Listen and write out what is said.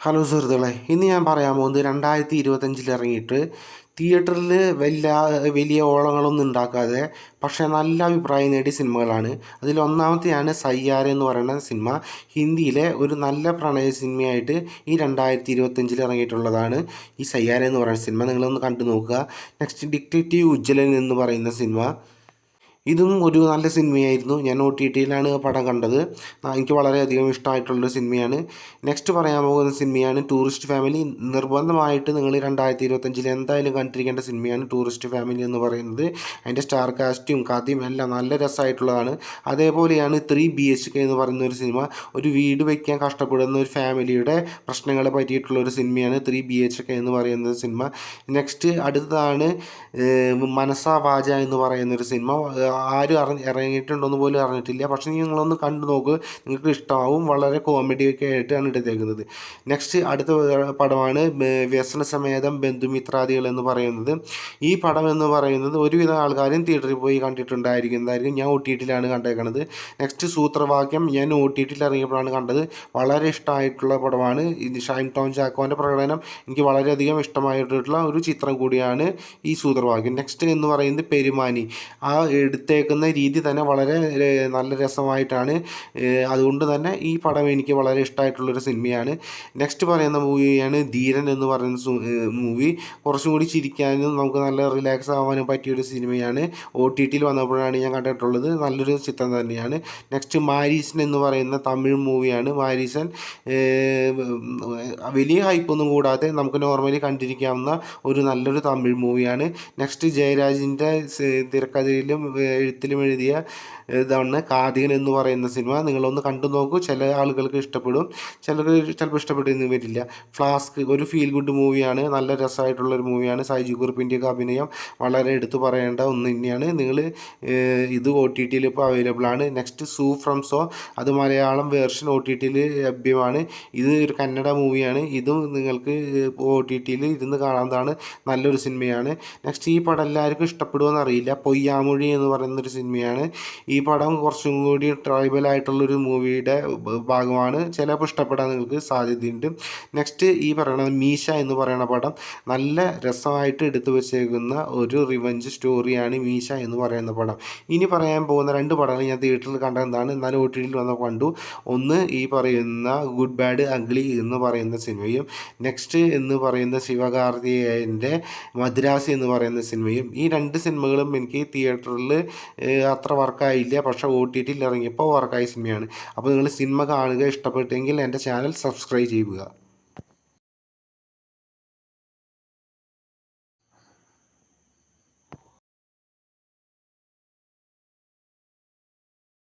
Hello സുഹൃത്തുക്കളെ ഇന്ന് ഞാൻ പറയാൻ പോകുന്നത് രണ്ടായിരത്തി ഇരുപത്തഞ്ചിൽ ഇറങ്ങിയിട്ട് തിയേറ്ററിൽ വലിയ വലിയ ഓളങ്ങളൊന്നും ഉണ്ടാക്കാതെ പക്ഷേ നല്ല അഭിപ്രായം നേടിയ സിനിമകളാണ്. അതിൽ സയ്യാര എന്ന് പറയുന്ന സിനിമ. ഹിന്ദിയിലെ ഒരു നല്ല പ്രണയ സിനിമയായിട്ട് ഈ രണ്ടായിരത്തി ഇരുപത്തഞ്ചിൽ ഇറങ്ങിയിട്ടുള്ളതാണ് ഈ സയ്യാര എന്ന് പറയുന്ന സിനിമ. നിങ്ങളൊന്ന് കണ്ടു നോക്കുക. നെക്സ്റ്റ് ഡിക്റ്റേറ്റീവ് ഉജ്ജ്വലൻ എന്ന് പറയുന്ന സിനിമ. ഇതും ഒരു നല്ല സിനിമയായിരുന്നു. ഞാൻ ഒ ടി ടിയിലാണ് പടം കണ്ടത്. എനിക്ക് വളരെയധികം ഇഷ്ടമായിട്ടുള്ളൊരു സിനിമയാണ്. നെക്സ്റ്റ് പറയാൻ പോകുന്ന സിനിമയാണ് ടൂറിസ്റ്റ് ഫാമിലി നിർബന്ധമായിട്ട് നിങ്ങൾ രണ്ടായിരത്തി ഇരുപത്തഞ്ചിൽ എന്തായാലും കണ്ടിരിക്കേണ്ട സിനിമയാണ് ടൂറിസ്റ്റ് ഫാമിലി എന്ന് പറയുന്നത്. അതിന്റെ സ്റ്റാർ കാസ്റ്റും കഥയും എല്ലാം നല്ല രസമായിട്ടുള്ളതാണ്. അതേപോലെയാണ് ത്രീ ബി എച്ച് കെ എന്ന് പറയുന്ന ഒരു സിനിമ. ഒരു വീട് വയ്ക്കാൻ കഷ്ടപ്പെടുന്ന ഒരു ഫാമിലിയുടെ പ്രശ്നങ്ങളെ പറ്റിയിട്ടുള്ള ഒരു സിനിമയാണ് ത്രീ ബി എച്ച് കെ എന്ന് പറയുന്ന സിനിമ. നെക്സ്റ്റ് അടുത്തതാണ് മനസാ വാജ എന്ന് പറയുന്നൊരു സിനിമ. ആരും അറിഞ്ഞ് ഇറങ്ങിയിട്ടുണ്ടോയെന്ന് പോലും അറിഞ്ഞിട്ടില്ല. പക്ഷേ നിങ്ങളൊന്ന് കണ്ടു നോക്ക്. നിങ്ങൾക്ക് ഇഷ്ടമാവും വളരെ കോമഡി ഒക്കെ ആയിട്ടാണ് എടുത്തേക്കുന്നത്. നെക്സ്റ്റ് അടുത്ത പടമാണ് വ്യസന സമേതം ബന്ധുമിത്രാദികൾ എന്ന് പറയുന്നത്. ഈ പടം എന്ന് പറയുന്നത് ഒരുവിധം ആൾക്കാരും തിയേറ്ററിൽ പോയി കണ്ടിട്ടുണ്ടായിരിക്കുന്നതായിരിക്കും ഞാൻ ഒ ടി ടിയിലാണ് കണ്ടേക്കുന്നത് നെക്സ്റ്റ് സൂത്രവാക്യം ഞാൻ ഒ ടി ടിയിൽ ഇറങ്ങിയപ്പോഴാണ് കണ്ടത്. വളരെ ഇഷ്ടമായിട്ടുള്ള പടമാണ്. ഷൈൻ ടോൺ ചാക്കോന്റെ പ്രകടനം എനിക്ക് വളരെയധികം ഇഷ്ടമായിട്ടുള്ള ഒരു ചിത്രം കൂടിയാണ് ഈ സൂത്രവാക്യം. നെക്സ്റ്റ് എന്ന് പറയുന്നത് പെരുമാനി. ആ എടുത്തേക്കുന്ന രീതി തന്നെ വളരെ നല്ല രസമായിട്ടാണ്. അതുകൊണ്ട് തന്നെ ഈ പടം എനിക്ക് വളരെ ഇഷ്ടമായിട്ടുള്ളൊരു സിനിമയാണ്. നെക്സ്റ്റ് പറയുന്ന മൂവിയാണ് ധീരൻ എന്ന് പറയുന്ന മൂവി. കുറച്ചും കൂടി ചിരിക്കാനും നമുക്ക് നല്ല റിലാക്സ് ആവാനും പറ്റിയൊരു സിനിമയാണ്. ഒ ടി ടിയിൽ വന്നപ്പോഴാണ് ഞാൻ കണ്ടിട്ടുള്ളത്. നല്ലൊരു ചിത്രം തന്നെയാണ്. നെക്സ്റ്റ് മാരീസൻ എന്ന് പറയുന്ന തമിഴ് മൂവിയാണ്. മാരീസൻ വലിയ ഹൈപ്പൊന്നും കൂടാതെ നമുക്ക് നോർമലി കണ്ടിരിക്കാവുന്ന ഒരു നല്ലൊരു തമിഴ് മൂവിയാണ്. നെക്സ്റ്റ് ജയരാജിന്റെ തിരക്കഥയിലും എഴുത്തിലും എഴുതിയ ഇതാണ് കാതികൻ എന്ന് പറയുന്ന സിനിമ. നിങ്ങളൊന്ന് കണ്ടു നോക്കൂ. ചില ആളുകൾക്ക് ഇഷ്ടപ്പെടും. ചിലർക്ക് ചിലപ്പോൾ ഇഷ്ടപ്പെട്ടെന്ന് വരില്ല. ഫ്ലാസ്ക് ഒരു ഫീൽ ഗുഡ് മൂവിയാണ് നല്ല രസമായിട്ടുള്ളൊരു മൂവിയാണ് സൈജു കുറിപ്പിന്റെയൊക്കെ അഭിനയം വളരെ എടുത്തു പറയേണ്ട ഒന്ന് തന്നെയാണ്. നിങ്ങൾ ഇത് ഒ ടി ടിയിൽ ഇപ്പോൾ അവൈലബിൾ ആണ്. നെക്സ്റ്റ് സൂ ഫ്രം സോ അത് മലയാളം വേർഷൻ ഒ ടി ടിയിൽ ലഭ്യമാണ്. ഇത് ഒരു കന്നഡ മൂവിയാണ് ഇതും നിങ്ങൾക്ക് ഒ ടി ടിയിൽ ഇരുന്ന് കാണാവുന്നതാണ് നല്ലൊരു സിനിമയാണ്. നെക്സ്റ്റ് ഈ പടം എല്ലാവർക്കും ഇഷ്ടപ്പെടുമെന്ന് അറിയില്ല. പൊയ്യാമൊഴി എന്ന് പറയുന്നൊരു സിനിമയാണ്. ഈ പടം കുറച്ചും കൂടി ട്രൈബൽ ആയിട്ടുള്ളൊരു മൂവിയുടെ ഭാഗമാണ്. ചിലപ്പോൾ ഇഷ്ടപ്പെടാൻ നിങ്ങൾക്ക് സാധ്യതയുണ്ട്. നെക്സ്റ്റ് ഈ പറയണ മീശ എന്ന് പറയുന്ന പടം നല്ല രസമായിട്ട് എടുത്തു വച്ചേക്കുന്ന ഒരു റിവഞ്ച് സ്റ്റോറിയാണ് മീശ എന്ന് പറയുന്ന പടം. ഇനി പറയാൻ പോകുന്ന രണ്ട് പടങ്ങൾ ഞാൻ തിയേറ്ററിൽ കണ്ടതാണ് എന്നാലും ഒ ടി വന്ന് കണ്ടു. ഒന്ന് ഈ പറയുന്ന ഗുഡ് ബാഡ് അഗ്ലി എന്ന് പറയുന്ന സിനിമയും നെക്സ്റ്റ് എന്ന് പറയുന്ന ശിവകാർത്തികേയന്റെ മദ്രാസ് എന്ന് പറയുന്ന സിനിമയും. ഈ രണ്ട് സിനിമകളും എനിക്ക് തിയേറ്ററിൽ അത്ര വർക്കായില്ല. പക്ഷേ ഒ ടി ടിയിൽ ഇറങ്ങിയപ്പോൾ വർക്കായ സിനിമയാണ്. അപ്പോൾ നിങ്ങൾ സിനിമ കാണുക ഇഷ്ടപ്പെട്ടെങ്കിൽ എന്റെ ചാനൽ സബ്സ്ക്രൈബ് ചെയ്യുക.